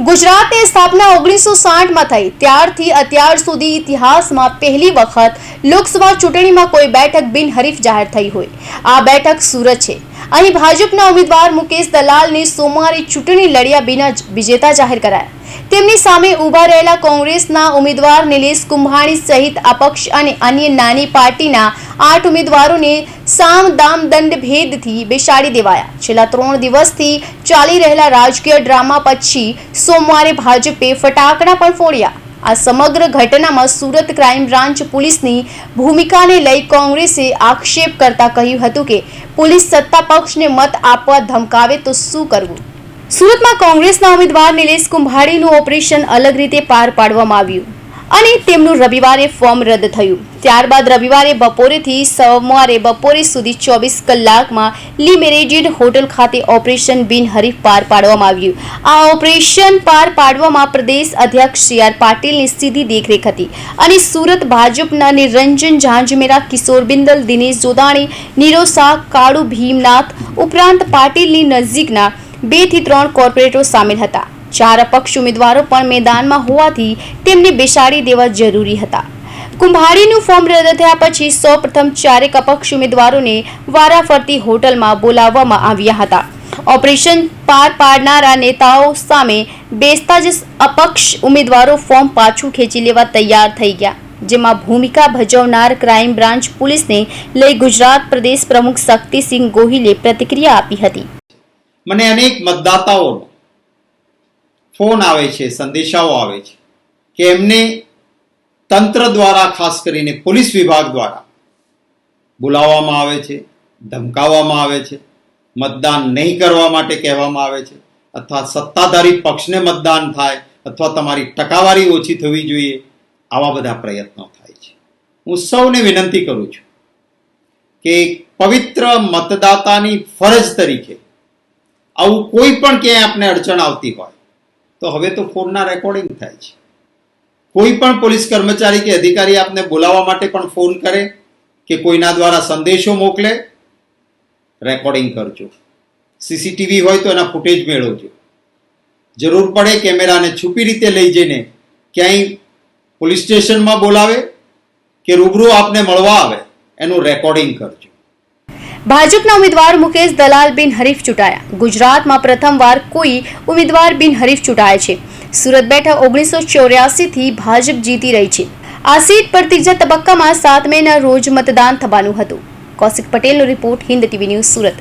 ગુજરાતની સ્થાપના ઓગણીસો સાઠમાં થઈ. ત્યારથી અત્યાર સુધી ઇતિહાસમાં પહેલી વખત લોકસભા ચૂંટણીમાં કોઈ બેઠક બિનહરીફ જાહેર થઈ હોય. આ બેઠક સુરત છે. અહીં ભાજપના ઉમેદવાર મુકેશ દલાલને સોમવારે ચૂંટણી લડ્યા બિના વિજેતા જાહેર કરાયા. તેમની સામે ઊભા રહેલા કોંગ્રેસના ઉમેદવાર નિલેશ કુંભાણી સહિત અપક્ષ અને અન્ય નાની પાર્ટીના આઠ ઉમેદવારોને સામ દામ દંડ ભેદથી બેસાડી દેવાયા. છેલ્લા ત્રણ દિવસથી ચાલી રહેલા રાજકીય ડ્રામા પછી સોમવારે ભાજપે ફટાકડા પણ ફોડ્યા. આ સમગ્ર ઘટનામાં સુરત ક્રાઇમ બ્રાન્ચ પોલીસની ભૂમિકાને લઈ કોંગ્રેસે આક્ષેપ કરતા કહ્યું હતું કે, પોલીસ સત્તા પક્ષને મત આપવા ધમકાવે તો શું કરવું? સુરતમાં કોંગ્રેસના ઉમેદવાર નિલેશ કુંભાડીનું ઓપરેશન અલગ રીતે પાર પાડવામાં આવ્યું. અને તેમનું રવિવારે ફોર્મ રદ થયું. ત્યારબાદ રવિવારે બપોરેથી સોમવારે બપોરે સુધી ચોવીસ કલાકમાં લી મેરેજિડ હોટલ ખાતે ઓપરેશન બિનહરીફ પાર પાડવામાં આવ્યું. આ ઓપરેશન પાર પાડવામાં પ્રદેશ અધ્યક્ષ સી આર પાટીલની સીધી દેખરેખ હતી અને સુરત ભાજપના નિરંજન ઝાંઝમેરા, કિશોર બિંદલ, દિનેશ જોદાણી શાહ કાળુ ભીમનાથ ઉપરાંત પાટીલની નજીકના બેથી ત્રણ કોર્પોરેટરો સામેલ હતા. ચાર અપક્ષ ઉમેદવારો પણ મેદાનમાં હોવાથી તેમને બેસાડી દેવા જરૂરી હતા. કુંભારીનું ફોર્મ રદ થયા પછી સૌપ્રથમ ચારેક અપક્ષ ઉમેદવારોને વારાફરતી હોટલમાં બોલાવવામાં આવ્યા હતા. ઓપરેશન પાર પાડનારા નેતાઓ સામે બેસતા જ અપક્ષ ઉમેદવારો ફોર્મ પાછું ખેંચી લેવા તૈયાર થઈ ગયા, જેમાં ભૂમિકા ભજવનાર ક્રાઇમ બ્રાન્ચ પોલીસને લઈ ગુજરાત પ્રદેશ પ્રમુખ શક્તિસિંહ ગોહિલે પ્રતિક્રિયા આપી હતી. મને અનેક મતદાતાઓનો ફોન આવે છે, સંદેશાઓ આવે છે, કે એમને તંત્ર દ્વારા, ખાસ કરીને પોલીસ વિભાગ દ્વારા બોલાવવામાં આવે છે, ધમકાવવામાં આવે છે, મતદાન નહીં કરવા માટે કહેવામાં આવે છે, અથવા સત્તાધારી પક્ષને મતદાન થાય અથવા તમારી ટકાવારી ઓછી થવી જોઈએ, આવા બધા પ્રયત્નો થાય છે. હું સૌને વિનંતી કરું છું કે પવિત્ર મતદાતાની ફરજ તરીકે આવું કોઈ પણ ક્યાંય આપને અડચણ આવતી હોય તો હવે તો ફોનના રેકોર્ડિંગ થાય છે. કોઈ પણ પોલીસ કર્મચારી કે અધિકારી આપને બોલાવવા માટે પણ ફોન કરે કે કોઈના દ્વારા સંદેશો મોકલે રેકોર્ડિંગ કરજો. સીસીટીવી હોય તો એના ફૂટેજ મેળવજો. જરૂર પડે કેમેરાને છુપી રીતે લઈ જઈને ક્યાંય પોલીસ સ્ટેશનમાં બોલાવે કે રૂબરૂ આપને મળવા આવે, એનું રેકોર્ડિંગ કરજો. ભાજપના ઉમેદવાર મુકેશ દલાલ બિનહરીફ ચૂંટાયા. ગુજરાતમાં પ્રથમવાર કોઈ ઉમેદવાર બિનહરીફ ચૂંટાય છે. સુરત બેઠક ઓગણીસો ચોર્યાસીથી ભાજપ જીતી રહી છે. આ સીટ પર ત્રીજા તબક્કામાં સાત મેના રોજ મતદાન થવાનું હતું. કૌશિક પટેલનો report Hind TV news Surat.